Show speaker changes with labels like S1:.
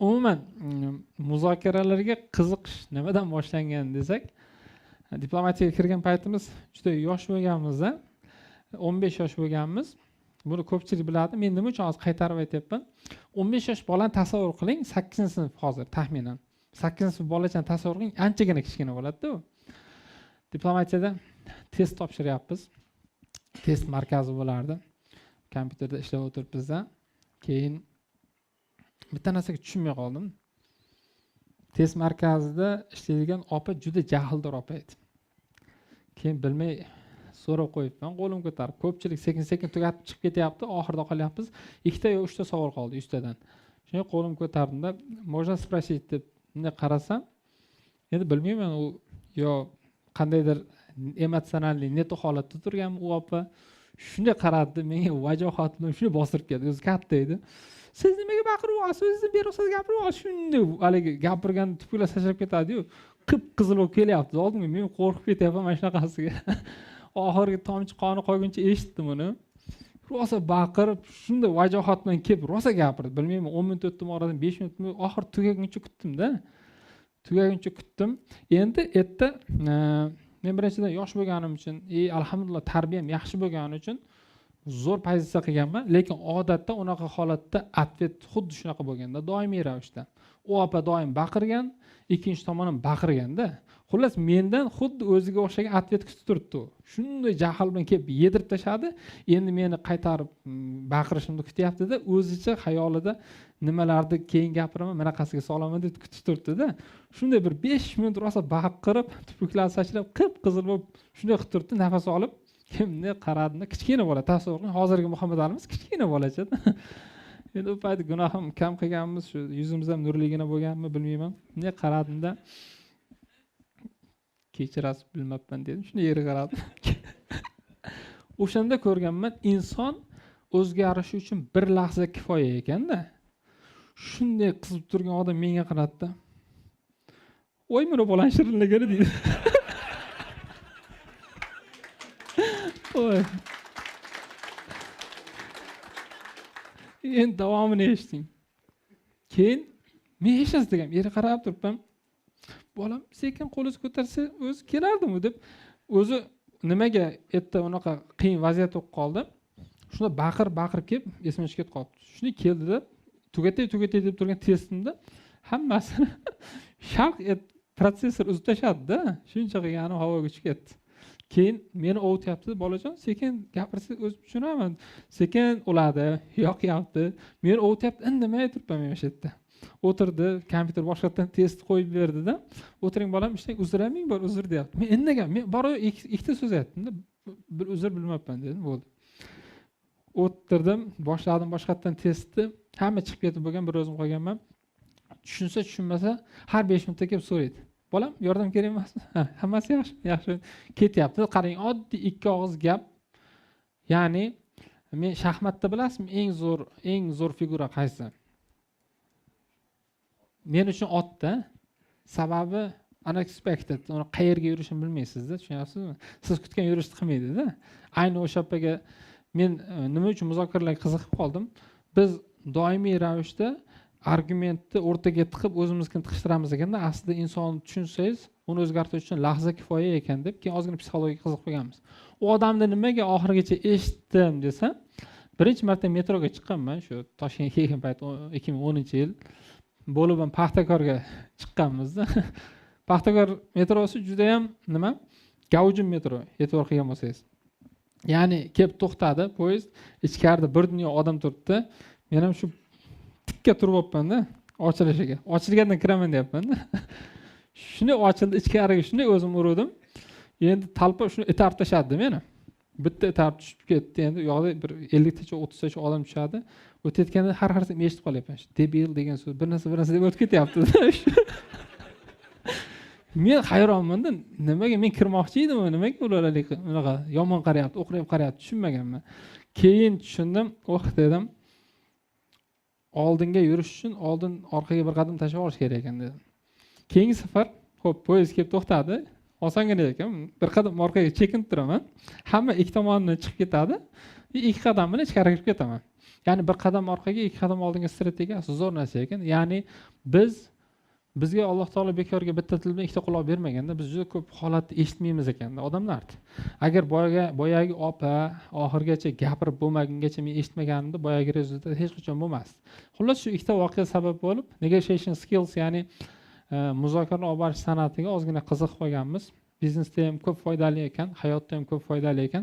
S1: umuman mm, muzokaralarga qiziqish nimadan boshlangan desak diplomatiyaga kirgan paytimiz juda yosh bo'lganmizda o'n besh yosh bo'lganmiz. Buni ko'pchilik biladi. Men nima uchun hozir qaytarib aytyapman? o'n besh yosh bolani tasavvur qiling sakkizinchi sinf hozir taxminan. Sakkizinchi sinf bolachani tasavvur qiling anchagina kichkina bo'ladida u diplomatiyada test topshiryapmiz. Test markazi bo'lardi. Kompyuterda ishlab o'tiribmizda. Keyin bitta narsaga tushunmay qoldim test markazida ishlaydigan opa juda jahldor opa edi keyin bilmay so'rab qo'yibman qo'lim ko'tarib ko'pchilik sekin sekin tugatib chiqib ketyapti oxirida qolyapmiz ikkita yo uchta savol qoldi yuztadan shunga qo'lim ko'tardimda можно спросить deb bunday qarasam endi bilmayman u yo qandaydir emotsionalniy netu holatda turganmi u opa shunday qaradi menga vajohat bilan shunday bostirib keldi o'zi katta edi Siz nimaga baqiryapsiz o'zingizni beruxsat gapiryapsiz shunday haligi gapirgan tupurlar sachrab ketadiyu qip qizil bo'lib kelyapti oldimga men qo'rqib ketyapman mana shunaqasiga. Oxirgi tomchi qoni qolguncha eshitdim uni. Rosa baqirib shunday vajohat bilan kelib rosa gapirdi. Bilmayman o'n minut o'tdimi oradan besh minutmi oxiri tugaguncha kutdimda. Tugaguncha kutdim. Endi erta men birinchidan yosh bo'lganim uchun и alhamdulillah tarbiyam yaxshi bo'lgani uchun zo'r pozitsiya qilganman lekin odatda unaqa holatda ответ xuddi shunaqa bo'lganda doimiy ravishda. U opa doim baqirgan ikkinchi tomon ham baqirganda xullas mendan xuddi o'ziga o'xshagan ответ kutib turibdi u. Shunday jahl bilan kelib yedirib tashladi endi meni qaytarib baqirishimni kutyaptida o'zicha xayolida nimalarni keyin gapiraman bunaqasiga solaman deb kutib turibdida shunday bir besh minut rosa baqirib tupuklari sachrab qip qizil bo'lib shunday qilib turibdi nafas olib. Kimni qaradimda kichkina bola. Tasavvur hozirgi muhammad alimiz kichkina bolachada endi u payt gunohim kam qilganmiz shu yuzimiz ham nurligina bo'lganmi bilmayman. Bunday qaradimda kechirasiz bilmabman dedim. Shunday yerga qaradim o'shanda ko'rganman inson o'zgarishi uchun bir lahza kifoya ekanda shunday qizib turgan odam menga qaradida voy mana bolani shirinligini deydi Oy. endi davomini eshiting keyin men hech narsa deganim qarab turibman. Bolam sekin qo'lingizni ko'tarsa o'zi kelardimi deb o'zi nimaga erta unaqa qiyin vaziyat bo'lib qoldi. Shunda baqir baqirib kelib esimdan chiqib ketib qolibdi. Shunda keldida tugatay tugatay deb turgan testimda hammasini sharq et- protsessor uzib tashladida. Shuncha qilganim havoga uchib ketdi. Keyin meni ovutyapti bolajon. Sekin gapirsa o'zim tushunaman. Sekin uladi yoqyapti meni ovutyapti indamay turibman men o'sha yerda. O'tirdi kompyuter boshqatdan test qo'yib berdida. O'tiring bolam ishlang uzraming bor uzr deyapti. Men indagan men bor ik- ikkita so'z aytdimda bir uzr bilmabman dedim bo'ldi. O'tirdim boshladim boshqatdan testni. Hamma chiqib ketib bo'lgan bir o'zim qolganman. Tushunsa tushunmasa har besh minutda kelib so'raydi bolam yordam kerak emasmi "Ha, hammasi yaxshi yaxshi. Ketyapti. Qarang oddiy ikki og'iz gap. Ya'ni men shaxmatda bilasizmi eng zo'r eng zo'r figura qaysi? Men uchun otda. Sababi unexpected. Uni qayerga yurishini bilmaysizda tushunyapsizmi? Siz kutgan yurishni qilmaydida. Ayni o'sha opaga men e, nima uchun muzokaralarga qiziqib qoldim? Biz doimiy ravishda argumentni o'rtaga tiqib o'zimiznikini tiqishtiramiz ekanda aslida insonni tushunsangiz uni o'zgartirish uchun lahza kifoya ekan deb keyin ozgina psixologiyaga qiziqib qolganmiz u odamni nimaga oxirigacha eshitdim desam birinchi marta metroga chiqqanman shu toshkentga kelgan payt ikki ming o'ninchi yil bo'lib ham paxtakorga chiqqanmizda. Paxtakor metrosi judayam nima? Gavjum metro e'tibor qilgan bo'lsangiz. Ya'ni kelib to'xtadi poyezd ichkarida bir dunyo odam turibdi. Men ham shu tikka turib olibmanda ochilishiga ochilgandan kiraman deyapmanda shunday ochildi ichkariga shunday o'zim urdim endi talpa shuni itarib tashladi meni bitta itarib tushib ketdi endi u yoqda bir elliktacha o'ttiztacha odam tushadi o'tayotganda har narsani eshitib qolyapman debil degan so'z bir narsa bir narsa deb o'tib ketyapti men hayronmanda nimaga men kirmoqchi edimmi nimaga ular unaqa yomon qarayapti o'qrayib qarayapti tushunmaganman keyin tushundim oh dedim oldinga yurish uchun oldin orqaga bir qadam tashlab olish kerak ekan dedim. Keyingi safar ho'p poyezd kelib to'xtadi. Osongina ekan bir qadam orqaga chekinib turaman. Hamma ikki tomondan chiqib ketadi. İkki qadam bilan ichkariga kirib ketaman. Ya'ni bir qadam orqaga ikki qadam oldinga strategiyasi zo'r narsa ekan. Ya'ni biz bizga alloh taolo bekorga bitta til bilan ikkita quloq bermaganda biz juda ko'p holatni eshitmaymiz ekanda odamlarni agar boyaga boyagi opa oxirigacha gapirib bo'lmagungacha men eshitmaganimda boyagi rezultat hech qachon bo'lmasdi xullas shu ikkita voqea sabab bo'lib negotiation skills ya'ni e, muzokara olib borish san'atiga ozgina qiziqib qolganmiz. Biznesda ham ko'p foydali ekan hayotda ham ko'p foydali ekan